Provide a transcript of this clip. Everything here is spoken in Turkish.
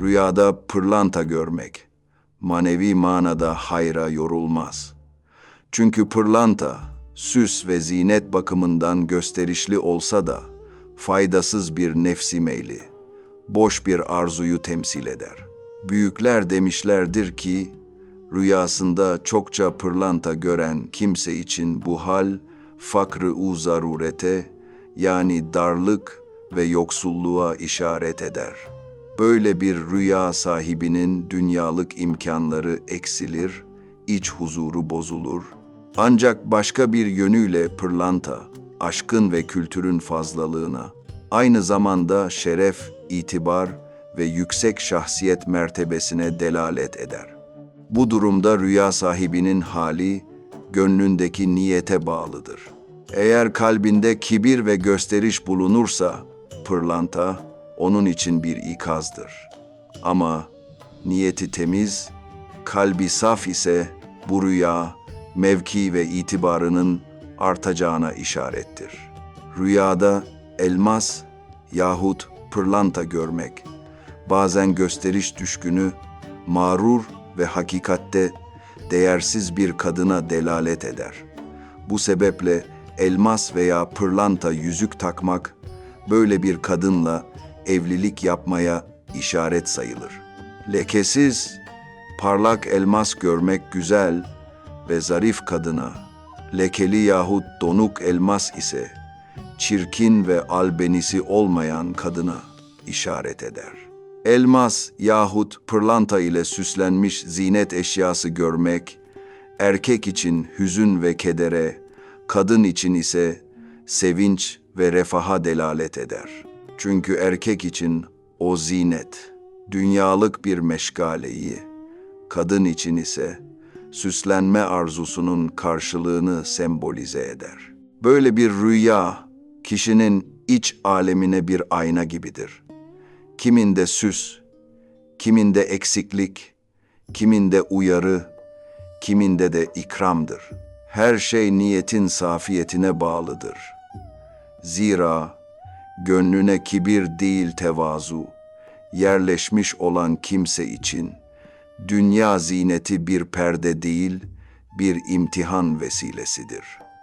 Rüyada pırlanta görmek, manevi manada hayra yorulmaz. Çünkü pırlanta, süs ve zinet bakımından gösterişli olsa da, faydasız bir nefsi meyli, boş bir arzuyu temsil eder. Büyükler demişlerdir ki, rüyasında çokça pırlanta gören kimse için bu hal, fakrı u zarurete, yani darlık ve yoksulluğa işaret eder. Böyle bir rüya sahibinin dünyalık imkanları eksilir, iç huzuru bozulur. Ancak başka bir yönüyle pırlanta, aşkın ve kültürün fazlalığına, aynı zamanda şeref, itibar ve yüksek şahsiyet mertebesine delalet eder. Bu durumda rüya sahibinin hali, gönlündeki niyete bağlıdır. Eğer kalbinde kibir ve gösteriş bulunursa, pırlanta onun için bir ikazdır. Ama niyeti temiz, kalbi saf ise bu rüya, mevki ve itibarının artacağına işarettir. Rüyada elmas yahut pırlanta görmek, bazen gösteriş düşkünü, mağrur ve hakikatte değersiz bir kadına delalet eder. Bu sebeple elmas veya pırlanta yüzük takmak, böyle bir kadınla evlilik yapmaya işaret sayılır. Lekesiz, parlak elmas görmek güzel ve zarif kadına, lekeli yahut donuk elmas ise çirkin ve albenisi olmayan kadına işaret eder. Elmas yahut pırlanta ile süslenmiş zinet eşyası görmek, erkek için hüzün ve kedere, kadın için ise sevinç ve refaha delalet eder. Çünkü erkek için o zinet, dünyalık bir meşgaleyi, kadın için ise süslenme arzusunun karşılığını sembolize eder. Böyle bir rüya, kişinin iç alemine bir ayna gibidir. Kiminde süs, kiminde eksiklik, kiminde uyarı, kiminde de ikramdır. Her şey niyetin safiyetine bağlıdır. Zira gönlüne kibir değil tevazu, yerleşmiş olan kimse için dünya zineti bir perde değil, bir imtihan vesilesidir.''